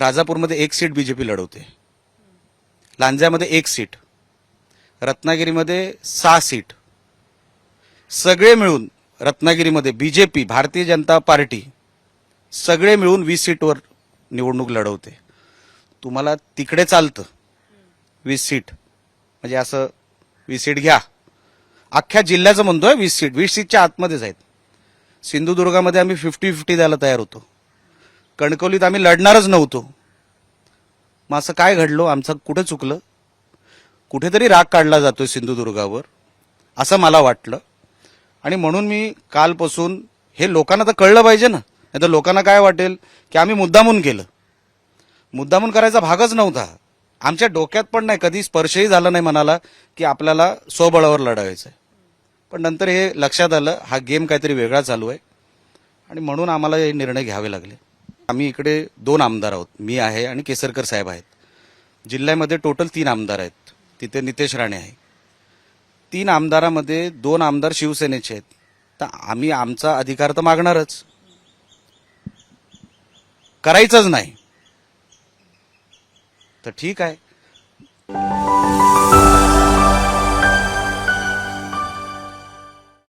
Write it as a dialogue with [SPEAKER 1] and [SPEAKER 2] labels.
[SPEAKER 1] राजापूरमध्ये एक seat BJP लढवते. लांजामध्ये एक seat. रत्नागिरीमध्ये सहा सीट. सगळे मिळून रत्नागिरीमध्ये बीजेपी भारतीय जनता पार्टी सगळे मिळून वीस सीटवर निवडणूक लढवते. तुम्हाला तिकडे चालतं. वीस सीट. म्हणजे असं वीस सीट घ्या. अख्ख्या जिल्ह्याचं म्हणतोय वीस सीट. वीस सीटच्या आतमध्येच आहेत. सिंधुदुर्गामध्ये आम्ही फिफ्टी फिफ्टी द्यायला तयार होतो. कणकवलीत आम्ही लढणारच नव्हतो. मग असं काय घडलो? आमचं कुठं चुकलं? कुठेतरी राग काढला जातोय सिंधुदुर्गावर असं मला वाटलं. आणि म्हणून मी कालपासून हे लोकांना तर कळलं पाहिजे ना. नाही तर लोकांना काय वाटेल? की आम्ही मुद्दामून केलं मुद्दामून करायचा भागच नव्हता. आमच्या डोक्यात पण नाही कधी स्पर्शही झाला नाही म्हणाला की आपल्याला स्वबळावर लढावायचं आहे पण नंतर हे लक्षात आलं हा गेम काहीतरी वेगळा चालू आहे. आणि म्हणून आम्हाला हे निर्णय घ्यावे लागले. आम्ही इकडे दोन आमदार आहोत. मी आहे आणि केसरकर साहेब आहेत. जिल्ह्यामध्ये टोटल तीन आमदार आहेत. तिथे नितेश राणे आहे. तीन आमदारामध्ये दोन आमदार शिवसेनेचे आहेत. तर आम्ही आमचा अधिकार तर मागणारच. करायचंच नाही. तर ठीक आहे.